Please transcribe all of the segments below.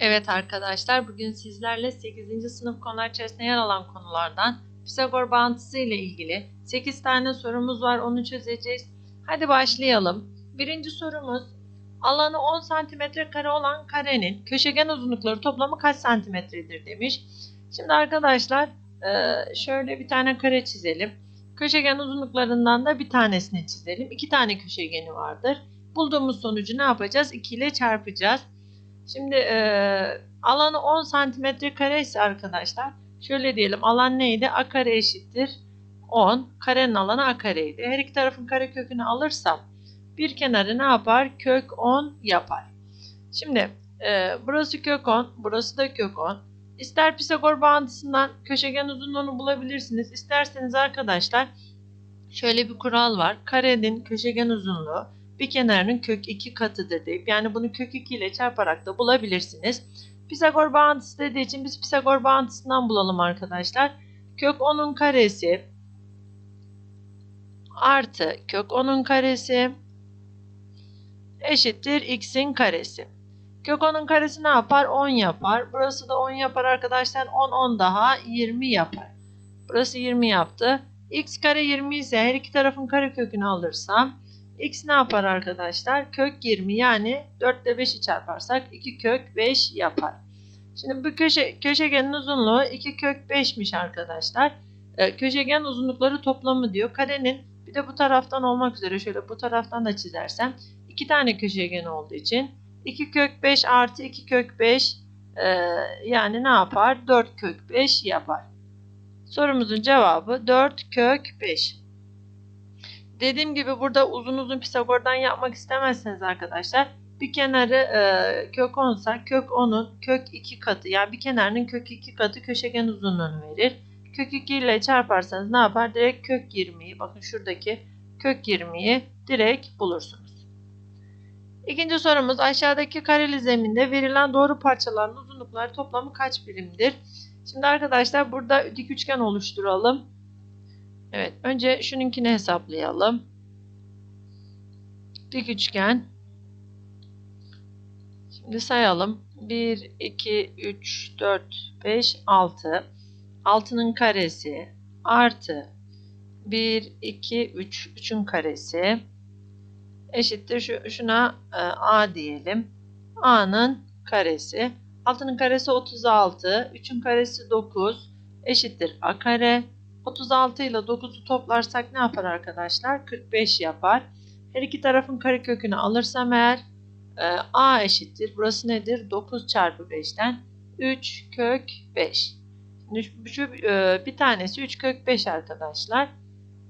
Evet arkadaşlar bugün sizlerle 8. sınıf konular içerisinde yer alan konulardan Pisagor bağıntısı ile ilgili 8 tane sorumuz var onu çözeceğiz. Hadi başlayalım. Birinci sorumuz alanı 10 cm kare olan karenin köşegen uzunlukları toplamı kaç santimetredir demiş. Şimdi arkadaşlar e, şöyle bir tane kare çizelim. Köşegen uzunluklarından da bir tanesini çizelim. İki tane köşegeni vardır. Bulduğumuz sonucu ne yapacağız? 2 ile çarpacağız. Şimdi e, alanı 10 santimetre kare ise arkadaşlar şöyle diyelim alan neydi? A kare eşittir 10. Karenin alanı A kareydi. Her iki tarafın kare kökünü alırsam bir kenarı ne yapar? Kök 10 yapar. Şimdi e, burası kök 10, burası da kök 10. İster Pisagor bağıntısından köşegen uzunluğunu bulabilirsiniz. İsterseniz arkadaşlar şöyle bir kural var. Karenin köşegen uzunluğu bir kenarının kök 2 katıdır deyip yani bunu kök 2 ile çarparak da bulabilirsiniz. Pisagor bağıntısı dediği için biz Pisagor bağıntısından bulalım arkadaşlar. Kök 10'un karesi artı kök 10'un karesi eşittir x'in karesi. Kök 10'un karesi ne yapar? 10 yapar. Burası da 10 yapar arkadaşlar. 10 10 daha 20 yapar. Burası 20 yaptı. x kare 20 ise her iki tarafın kare kökünü alırsam x ne yapar arkadaşlar? Kök 20 yani 4 ile 5'i çarparsak 2 kök 5 yapar. Şimdi bu köşe, köşegenin uzunluğu 2 kök 5'miş arkadaşlar. Ee, köşegen uzunlukları toplamı diyor. Karenin bir de bu taraftan olmak üzere şöyle bu taraftan da çizersem iki tane köşegen olduğu için 2 kök 5 artı 2 kök 5 e, yani ne yapar? 4 kök 5 yapar. Sorumuzun cevabı 4 kök 5. Dediğim gibi burada uzun uzun Pisagor'dan yapmak istemezseniz arkadaşlar bir kenarı e, kök 10 ise kök 10'un kök 2 katı yani bir kenarının kök 2 katı köşegen uzunluğunu verir. Kök 2 ile çarparsanız ne yapar? Direkt kök 20'yi bakın şuradaki kök 20'yi direkt bulursunuz. İkinci sorumuz aşağıdaki kareli zeminde verilen doğru parçaların uzunlukları toplamı kaç birimdir? Şimdi arkadaşlar burada dik üçgen oluşturalım. Evet, önce şununkini hesaplayalım. Dik üçgen. Şimdi sayalım. 1, 2, 3, 4, 5, 6. 6'nın karesi artı 1, 2, 3, 3'ün karesi eşittir. Şu, şuna e, A diyelim. A'nın karesi. 6'nın karesi 36. 3'ün karesi 9 eşittir A kare. 36 ile 9'u toplarsak ne yapar arkadaşlar? 45 yapar. Her iki tarafın karekökünü alırsam eğer e, a eşittir. Burası nedir? 9 çarpı 5'ten 3 kök 5. Şimdi şu, e, bir tanesi 3 kök 5 arkadaşlar.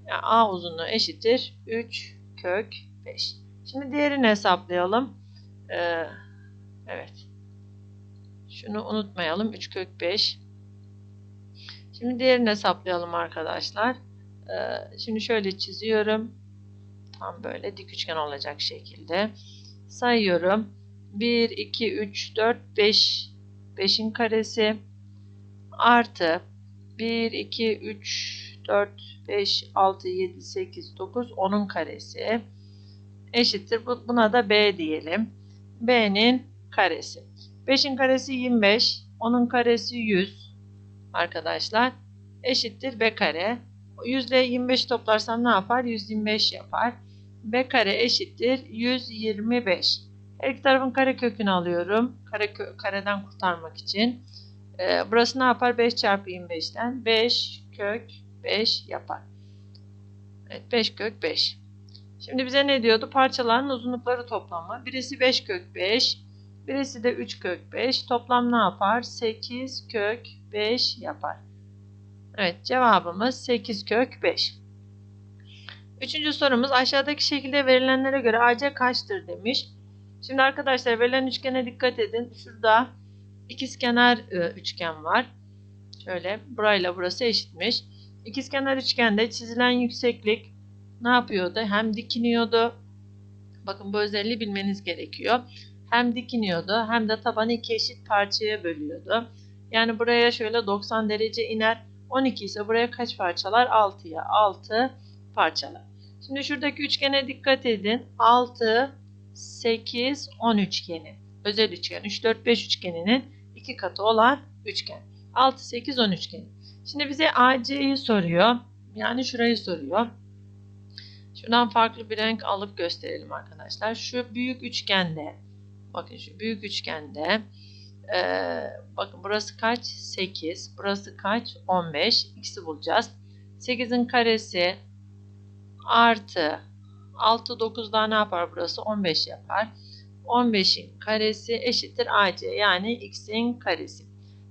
Yani a uzunluğu eşittir 3 kök 5. Şimdi diğerini hesaplayalım. E, evet. Şunu unutmayalım. 3 kök 5. Şimdi diğerini hesaplayalım arkadaşlar. Ee, şimdi şöyle çiziyorum. Tam böyle dik üçgen olacak şekilde. Sayıyorum. 1, 2, 3, 4, 5. 5'in karesi. Artı 1, 2, 3, 4, 5, 6, 7, 8, 9, 10'un karesi. Eşittir. Buna da B diyelim. B'nin karesi. 5'in karesi 25. 10'un karesi 100 arkadaşlar eşittir b kare. 100 ile 25 toplarsam ne yapar? 125 yapar. b kare eşittir 125. Her iki tarafın kare kökünü alıyorum. Kare kö kareden kurtarmak için. Ee, burası ne yapar? 5 çarpı 25'ten 5 kök 5 yapar. Evet 5 kök 5. Şimdi bize ne diyordu? Parçaların uzunlukları toplamı. Birisi 5 kök 5. Birisi de 3 kök 5. Toplam ne yapar? 8 kök 5 yapar. Evet cevabımız 8 kök 5. Üçüncü sorumuz aşağıdaki şekilde verilenlere göre AC kaçtır demiş. Şimdi arkadaşlar verilen üçgene dikkat edin. Şurada ikizkenar e, üçgen var. Şöyle burayla burası eşitmiş. İkizkenar üçgende çizilen yükseklik ne yapıyordu? Hem dikiniyordu. Bakın bu özelliği bilmeniz gerekiyor. Hem dikiniyordu hem de tabanı iki eşit parçaya bölüyordu. Yani buraya şöyle 90 derece iner. 12 ise buraya kaç parçalar? 6'ya 6 parçalar. Şimdi şuradaki üçgene dikkat edin. 6, 8, 10 üçgeni. özel üçgen 3, 4, 5 üçgeninin iki katı olan üçgen. 6, 8, 10 üçgeni. Şimdi bize AC'yi soruyor. Yani şurayı soruyor. Şuradan farklı bir renk alıp gösterelim arkadaşlar. Şu büyük üçgende bakın şu büyük üçgende ee, bakın burası kaç? 8. Burası kaç? 15. X'i bulacağız. 8'in karesi artı 6 9'da ne yapar burası? 15 yapar. 15'in karesi eşittir AC yani x'in karesi.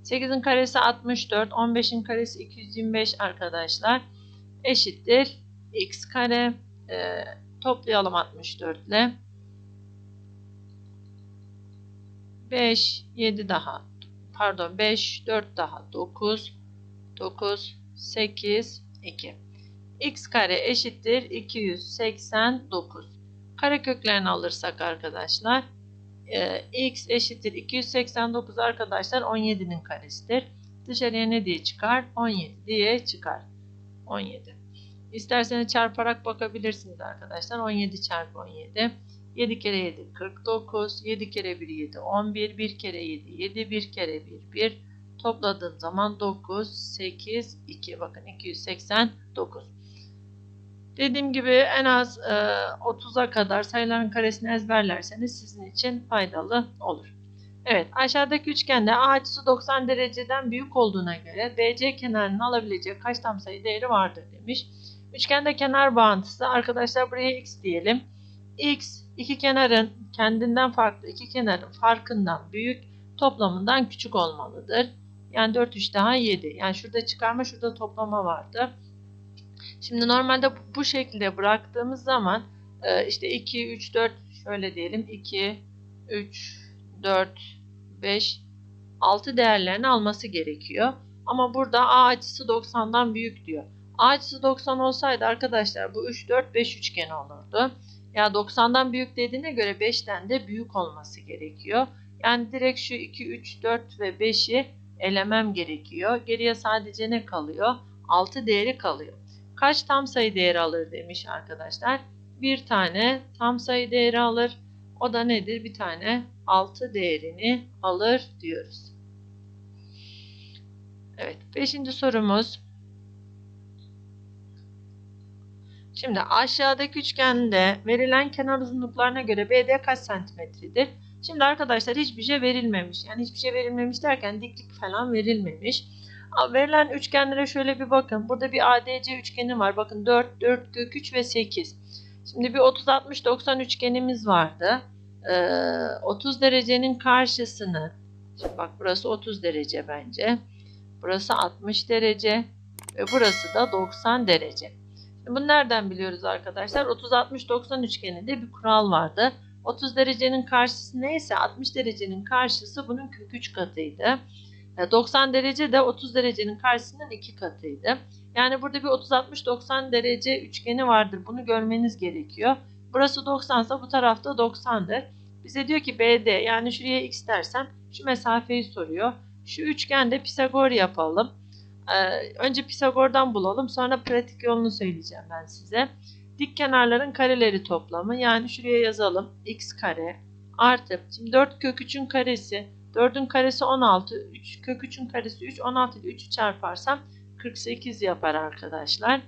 8'in karesi 64, 15'in karesi 225 arkadaşlar. Eşittir x kare. Ee, toplayalım 64 ile. 5, 7 daha. Pardon 5, 4 daha. 9, 9, 8, 2. x kare eşittir 289. Kareköklerini alırsak arkadaşlar e, x eşittir 289 arkadaşlar 17'nin karesidir. Dışarıya ne diye çıkar? 17 diye çıkar. 17. İsterseniz çarparak bakabilirsiniz arkadaşlar. 17 çarpı 17. 7 kere 7 49. 7 kere 1 7 11. 1 kere 7 7. 1 kere 1 1. Topladığım zaman 9 8 2. Bakın 289. Dediğim gibi en az e, 30'a kadar sayıların karesini ezberlerseniz sizin için faydalı olur. Evet aşağıdaki üçgende A açısı 90 dereceden büyük olduğuna göre BC kenarının alabileceği kaç tam sayı değeri vardır demiş. Üçgende kenar bağıntısı arkadaşlar buraya x diyelim. x iki kenarın kendinden farklı iki kenarın farkından büyük toplamından küçük olmalıdır. Yani 4 3 daha 7. Yani şurada çıkarma şurada toplama vardı. Şimdi normalde bu şekilde bıraktığımız zaman e, işte 2, 3, 4 şöyle diyelim 2, 3, 4, 5, 6 değerlerini alması gerekiyor. Ama burada A açısı 90'dan büyük diyor. A açısı 90 olsaydı arkadaşlar bu 3, 4, 5 üçgen olurdu. Ya 90'dan büyük dediğine göre 5'ten de büyük olması gerekiyor. Yani direkt şu 2, 3, 4 ve 5'i elemem gerekiyor. Geriye sadece ne kalıyor? 6 değeri kalıyor kaç tam sayı değeri alır demiş arkadaşlar. Bir tane tam sayı değeri alır. O da nedir? Bir tane 6 değerini alır diyoruz. Evet. Beşinci sorumuz. Şimdi aşağıdaki üçgende verilen kenar uzunluklarına göre BD kaç santimetredir? Şimdi arkadaşlar hiçbir şey verilmemiş. Yani hiçbir şey verilmemiş derken diklik falan verilmemiş. Verilen üçgenlere şöyle bir bakın. Burada bir ADC üçgeni var. Bakın 4, 4 kök 3 ve 8. Şimdi bir 30, 60, 90 üçgenimiz vardı. Ee, 30 derecenin karşısını şimdi bak burası 30 derece bence. Burası 60 derece ve burası da 90 derece. Bunu nereden biliyoruz arkadaşlar? 30, 60, 90 üçgeninde bir kural vardı. 30 derecenin karşısı neyse 60 derecenin karşısı bunun kök 3 katıydı. 90 derece de 30 derecenin karşısının iki katıydı. Yani burada bir 30-60-90 derece üçgeni vardır. Bunu görmeniz gerekiyor. Burası 90 ise bu tarafta 90'dır. Bize diyor ki BD yani şuraya x dersem şu mesafeyi soruyor. Şu üçgende Pisagor yapalım. Ee, önce Pisagor'dan bulalım. Sonra pratik yolunu söyleyeceğim ben size. Dik kenarların kareleri toplamı. Yani şuraya yazalım. x kare artı. Şimdi 4 kök 3'ün karesi 4'ün karesi 16. 3, kök 3'ün karesi 3. 16 ile 3'ü çarparsam 48 yapar arkadaşlar.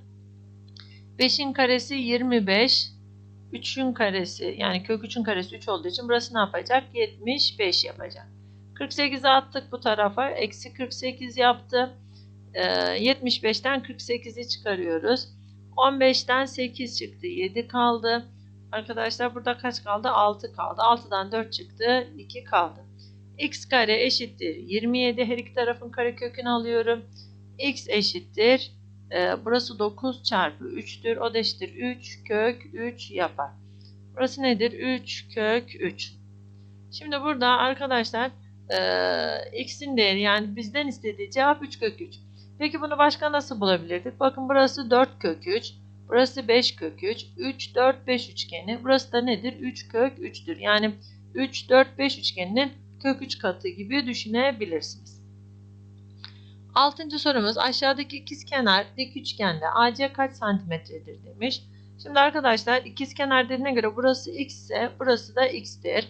5'in karesi 25. 3'ün karesi yani kök 3'ün karesi 3 olduğu için burası ne yapacak? 75 yapacak. 48'i attık bu tarafa. Eksi 48 yaptı. Ee, 75'ten 48'i çıkarıyoruz. 15'ten 8 çıktı. 7 kaldı. Arkadaşlar burada kaç kaldı? 6 kaldı. 6'dan 4 çıktı. 2 kaldı x kare eşittir 27 her iki tarafın karekökünü alıyorum. x eşittir burası 9 çarpı 3'tür. O da eşittir 3 kök 3 yapar. Burası nedir? 3 kök 3. Şimdi burada arkadaşlar e, x'in değeri yani bizden istediği cevap 3 kök 3. Peki bunu başka nasıl bulabilirdik? Bakın burası 4 kök 3. Burası 5 kök 3. 3, 4, 5 üçgeni. Burası da nedir? 3 kök 3'tür. Yani 3, 4, 5 üçgeninin kök 3 katı gibi düşünebilirsiniz. Altıncı sorumuz aşağıdaki ikizkenar dik üçgende AC kaç santimetredir demiş. Şimdi arkadaşlar ikizkenar dediğine göre burası x ise burası da x'tir.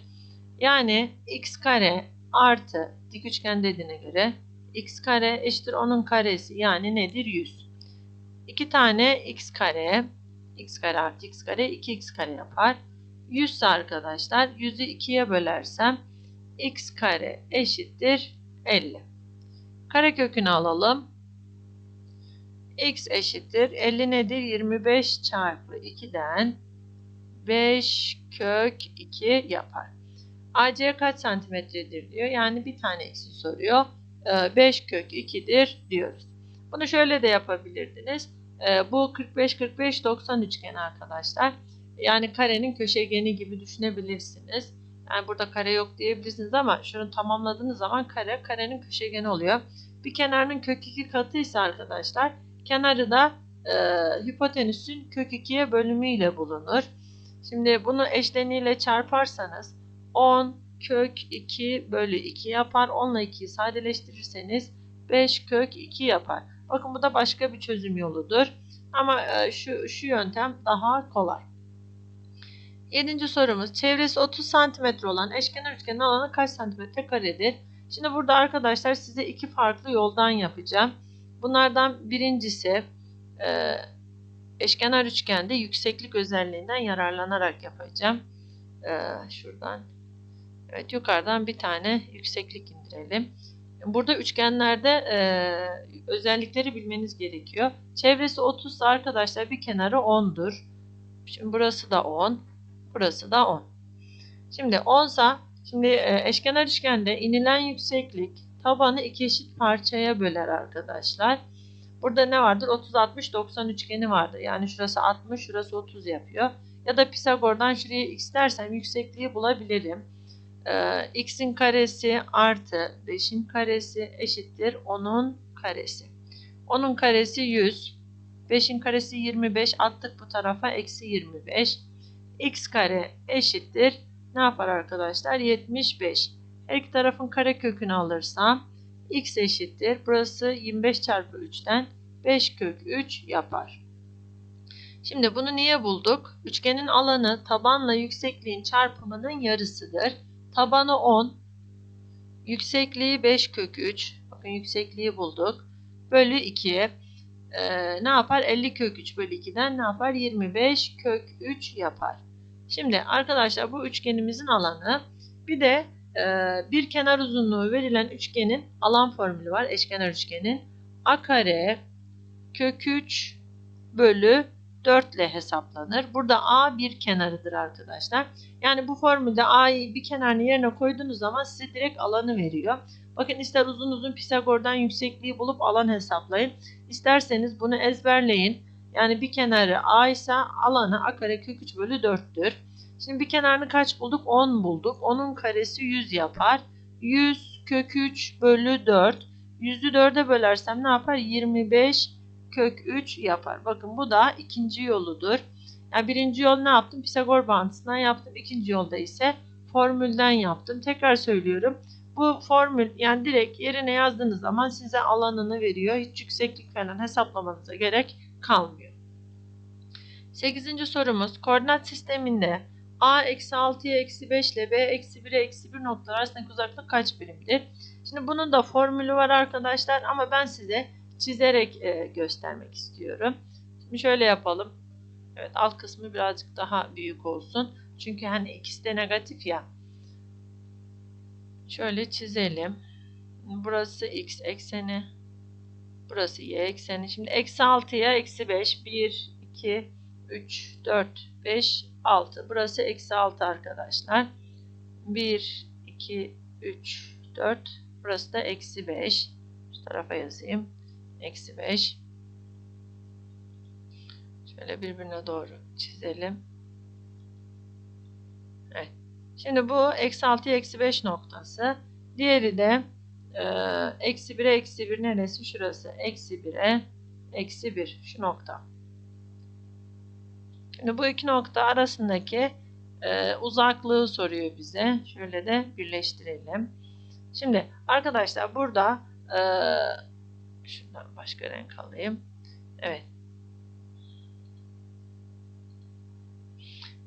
Yani x kare artı dik üçgen dediğine göre x kare eşittir onun karesi yani nedir 100. 2 tane x kare x kare artı x kare 2x kare yapar. 100 ise arkadaşlar 100'ü 2'ye bölersem x kare eşittir 50. Karekökünü alalım. x eşittir 50 nedir? 25 çarpı 2'den 5 kök 2 yapar. AC kaç santimetredir diyor. Yani bir tane eksi soruyor. 5 kök 2'dir diyoruz. Bunu şöyle de yapabilirdiniz. Ee, bu 45-45-90 üçgeni arkadaşlar. Yani karenin köşegeni gibi düşünebilirsiniz. Yani burada kare yok diyebilirsiniz ama şunu tamamladığınız zaman kare karenin köşegeni oluyor. Bir kenarının kök 2 katıysa arkadaşlar kenarı da e, hipotenüsün kök 2'ye bölümüyle bulunur. Şimdi bunu eşleniyle çarparsanız 10 kök 2 bölü 2 yapar. 10 ile 2'yi sadeleştirirseniz 5 kök 2 yapar. Bakın bu da başka bir çözüm yoludur. Ama e, şu, şu yöntem daha kolay. Yedinci sorumuz. Çevresi 30 cm olan eşkenar üçgenin alanı kaç santimetre karedir? Şimdi burada arkadaşlar size iki farklı yoldan yapacağım. Bunlardan birincisi e, eşkenar üçgende yükseklik özelliğinden yararlanarak yapacağım. E, şuradan. Evet yukarıdan bir tane yükseklik indirelim. Burada üçgenlerde e, özellikleri bilmeniz gerekiyor. Çevresi 30 ise arkadaşlar bir kenarı 10'dur. Şimdi burası da 10. Burası da 10. Şimdi 10 ise şimdi e, eşkenar üçgende inilen yükseklik tabanı iki eşit parçaya böler arkadaşlar. Burada ne vardır? 30 60 90 üçgeni vardır. Yani şurası 60, şurası 30 yapıyor. Ya da Pisagor'dan şuraya x dersem yüksekliği bulabilirim e, x'in karesi artı 5'in karesi eşittir 10'un karesi. 10'un karesi 100. 5'in karesi 25 attık bu tarafa eksi 25. x kare eşittir. Ne yapar arkadaşlar? 75. Her iki tarafın kare kökünü alırsam x eşittir. Burası 25 çarpı 3'ten 5 kök 3 yapar. Şimdi bunu niye bulduk? Üçgenin alanı tabanla yüksekliğin çarpımının yarısıdır. Tabanı 10. Yüksekliği 5 kök 3. Bakın yüksekliği bulduk. Bölü 2'ye ee, ne yapar? 50 kök 3 bölü 2'den ne yapar? 25 kök 3 yapar. Şimdi arkadaşlar bu üçgenimizin alanı bir de e, bir kenar uzunluğu verilen üçgenin alan formülü var. Eşkenar üçgenin a kare kök 3 bölü 4 ile hesaplanır. Burada A bir kenarıdır arkadaşlar. Yani bu formülde A'yı bir kenarını yerine koyduğunuz zaman size direkt alanı veriyor. Bakın ister uzun uzun Pisagor'dan yüksekliği bulup alan hesaplayın. İsterseniz bunu ezberleyin. Yani bir kenarı A ise alanı A kare kök 3 bölü 4'tür. Şimdi bir kenarını kaç bulduk? 10 bulduk. Onun karesi 100 yapar. 100 kök 3 bölü 4. 100'ü 4'e bölersem ne yapar? 25 kök 3 yapar. Bakın bu da ikinci yoludur. Yani birinci yol ne yaptım? Pisagor bağıntısından yaptım. İkinci yolda ise formülden yaptım. Tekrar söylüyorum. Bu formül yani direkt yerine yazdığınız zaman size alanını veriyor. Hiç yükseklik falan hesaplamanıza gerek kalmıyor. Sekizinci sorumuz koordinat sisteminde a eksi 6'ya eksi 5 ile b eksi 1'e eksi 1 noktalar arasındaki uzaklık kaç birimdir? Şimdi bunun da formülü var arkadaşlar ama ben size çizerek e, göstermek istiyorum. Şimdi şöyle yapalım. Evet alt kısmı birazcık daha büyük olsun. Çünkü hani ikisi de negatif ya. Şöyle çizelim. Burası x ekseni. Burası y ekseni. Şimdi eksi 6'ya eksi 5. 1, 2, 3, 4, 5, 6. Burası eksi 6 arkadaşlar. 1, 2, 3, 4. Burası da eksi 5. Şu tarafa yazayım. Eksi 5. Şöyle birbirine doğru çizelim. Evet. Şimdi bu eksi 6 eksi 5 noktası. Diğeri de e, eksi 1'e eksi 1 neresi? Şurası. Eksi 1'e eksi 1. Şu nokta. Şimdi bu iki nokta arasındaki e, uzaklığı soruyor bize. Şöyle de birleştirelim. Şimdi arkadaşlar burada e, şundan başka renk alayım. Evet.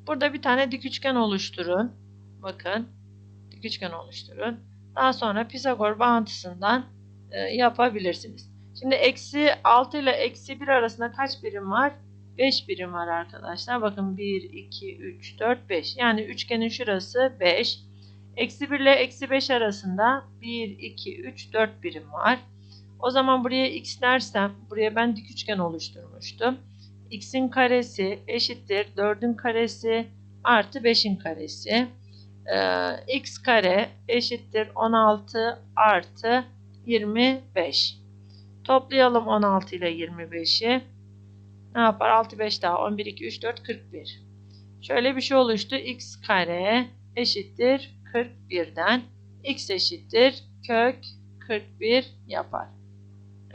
Burada bir tane dik üçgen oluşturun. Bakın. dik üçgen oluşturun. Daha sonra Pisagor bağıntısından e, yapabilirsiniz. Şimdi eksi 6 ile eksi 1 arasında kaç birim var? 5 birim var arkadaşlar. Bakın 1, 2, 3, 4, 5. Yani üçgenin şurası 5. Eksi 1 ile eksi 5 arasında 1, 2, 3, 4 birim var. O zaman buraya x dersem, buraya ben dik üçgen oluşturmuştum. x'in karesi eşittir 4'ün karesi artı 5'in karesi. Ee, x kare eşittir 16 artı 25. Toplayalım 16 ile 25'i. Ne yapar? 6, 5 daha 11, 2, 3, 4, 41. Şöyle bir şey oluştu. x kare eşittir 41'den. x eşittir kök 41 yapar.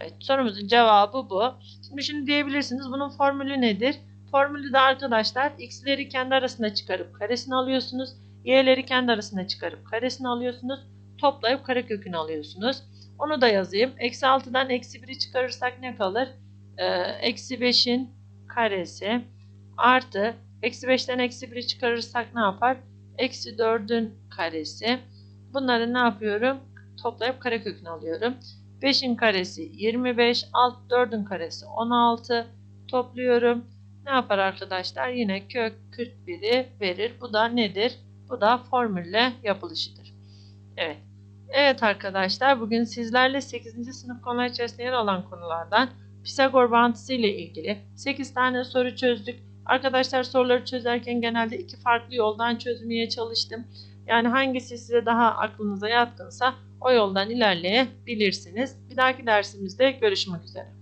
Evet sorumuzun cevabı bu. Şimdi şunu diyebilirsiniz. Bunun formülü nedir? Formülü de arkadaşlar x'leri kendi arasında çıkarıp karesini alıyorsunuz. Y'leri kendi arasında çıkarıp karesini alıyorsunuz. Toplayıp karekökünü alıyorsunuz. Onu da yazayım. Eksi 6'dan eksi 1'i çıkarırsak ne kalır? Ee, eksi 5'in karesi artı eksi 5'ten eksi 1'i çıkarırsak ne yapar? Eksi 4'ün karesi. Bunları ne yapıyorum? Toplayıp karekökünü alıyorum. 5'in karesi 25, alt 4'ün karesi 16 topluyorum. Ne yapar arkadaşlar? Yine kök 41'i verir. Bu da nedir? Bu da formülle yapılışıdır. Evet. Evet arkadaşlar bugün sizlerle 8. sınıf konular içerisinde yer alan konulardan Pisagor bağıntısı ile ilgili 8 tane soru çözdük. Arkadaşlar soruları çözerken genelde iki farklı yoldan çözmeye çalıştım. Yani hangisi size daha aklınıza yatkınsa o yoldan ilerleyebilirsiniz. Bir dahaki dersimizde görüşmek üzere.